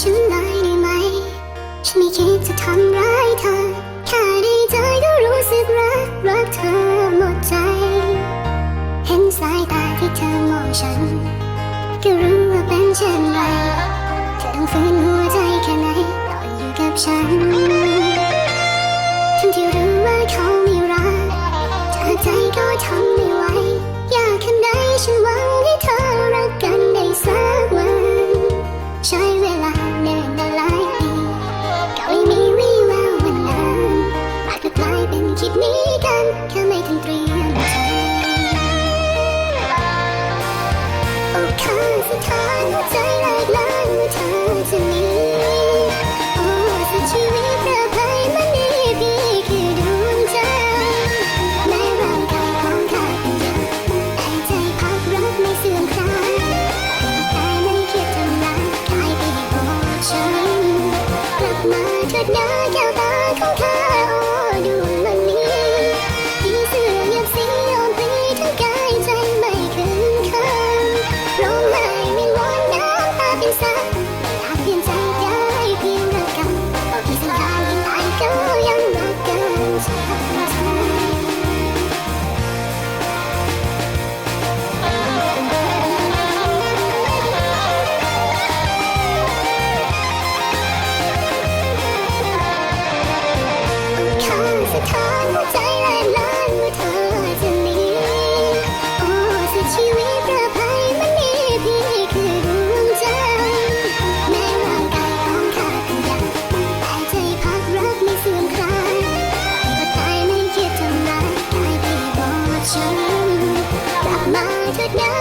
ฉันไล่ได้ไหม ฉันไม่คิดจะทำร้ายเธอ แค่ได้เจอก็รู้สึกรัก รักเธอหมดใจ เห็นสายตาที่เธอมองฉัน ก็รู้ว่าเป็นเช่นไร เธอต้องฝืนหัวใจแค่ไหนตอนอยู่กับฉัน ทั้งที่รู้ว่าเขาไม่รักแต่ใจก็ทำ เถิดนะแก้วตาของข้าโอดวมันนี้ยิ่เสื่อมเงีอ่อนเพลียทั้งกายใจไม่คืนคำร้องไห้วิงวอนน้ำตาเป็นสั could never